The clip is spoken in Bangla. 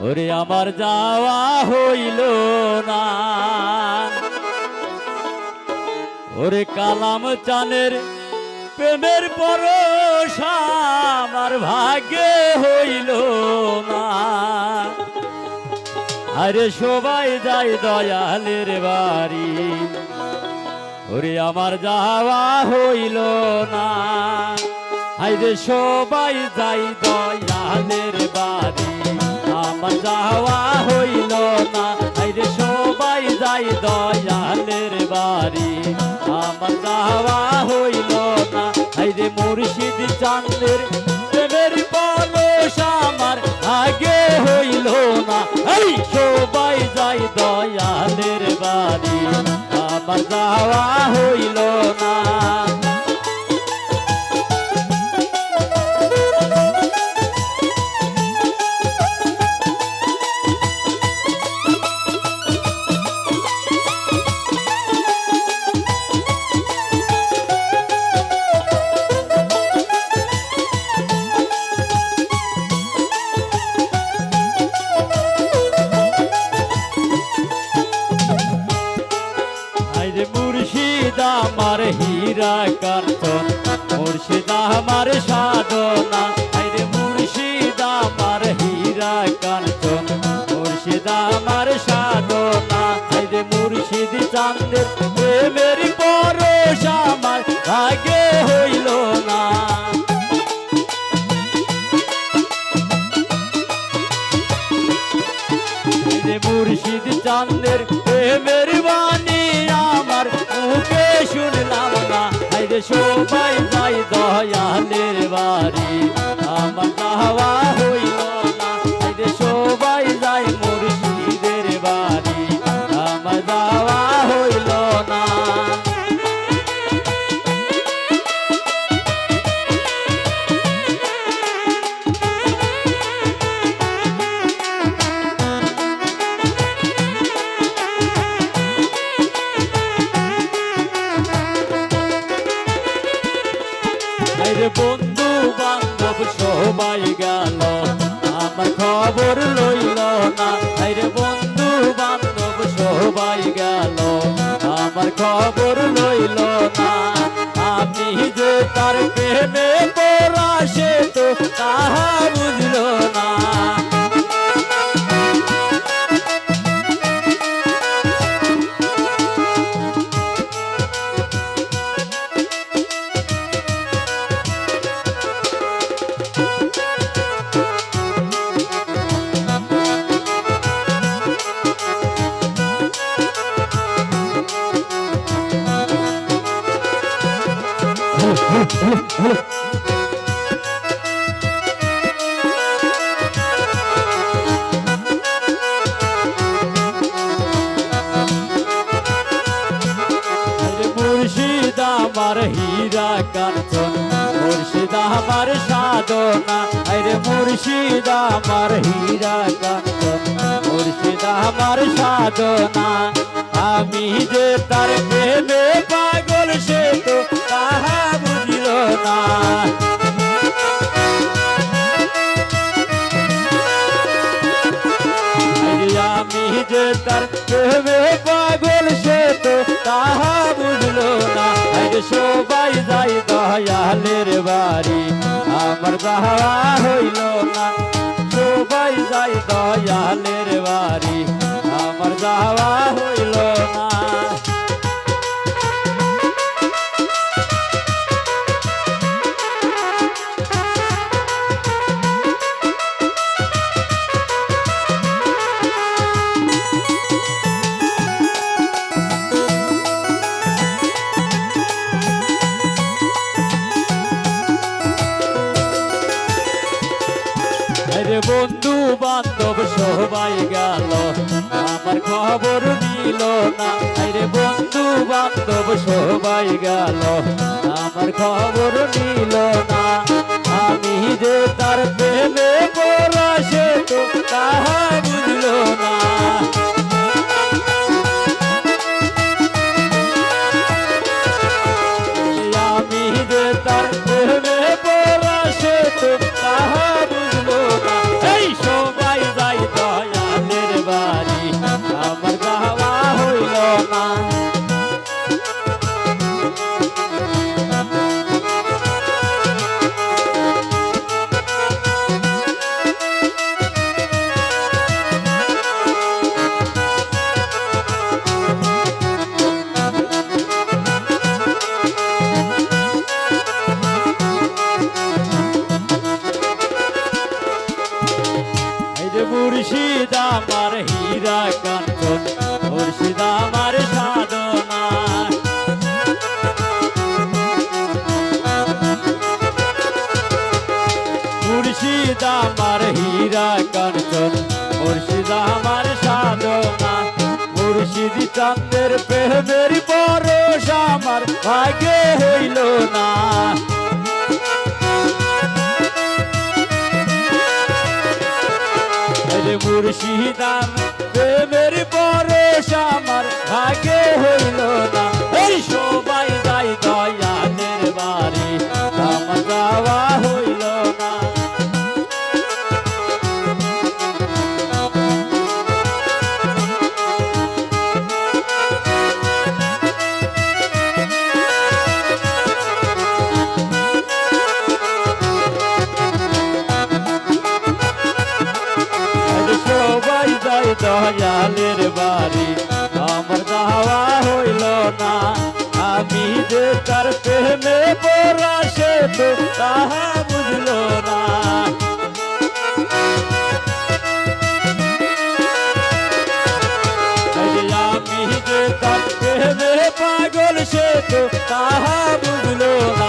ওরে আমার যাওয়া হইল না। ওরে কালাম চানের প্রেমের পরশ আমার ভাগ্যে হইল না। আরে সবাই যায় দয়ালের বাড়ি। ওরে আমার যাওয়া হইল না। আইরে সবাই যাই দয়ালের বাড়ি। আমার যাওয়া হইল না। আইরে সবাই যাই দয়ালের বাড়ি। আমার যাওয়া হইল না। আইরে মুর্শিদ চান্দের মুর্শিদ আমার হীরা কাঞ্চন মুর্শিদ আমার সাধনা। আরে মুর্শিদ আমার হীরা কাঞ্চন মুর্শিদ আমার সাধনা। আরে মুর্শিদ চান্দের প্রেমের পরশ বন্ধু বান্ধব সবাই গেল। আমার খবর লইল না রে বন্ধু বান্ধব সবাই গেল। আমার খবর লইল না, আমি যে তার প্রেমে আমার হীরা কাঞ্চন মুর্শিদ আমার সাধনা। আরে মুর্শিদ আমার হীরা কাঞ্চন মুর্শিদ আমার সাধনা। আমি যে তার প্রেমে পাগল দয়ালের বাড়ি। আমার যাওয়া হইল না সবাই যাই দয়ালের বাড়ি। আমার যাওয়া হইল না বন্ধু বান্ধব সবাই গেল। আমার খবর নিল না। আরে বন্ধু বান্ধব সবাই গেল। আমার খবর নিল না। হীরা কাঞ্চন মুর্শিদ আমার সাধনা। মুর্শিদ আমার হীরা কাঞ্চন মুর্শিদ আমার সাধনা। মুর্শিদ চাঁদের প্রেমের হইল না। রে মুর্শিদাম প্রেমের পরশ আমার ভাগে হইল না। দয়ালের বাড়ি। আমার যাওয়া হইল না। আমি যে তার প্রেমে পড়া সে তো তাহা বুঝল না। আমি যে তার প্রেমে পাগল সে তো তাহা বুঝল না।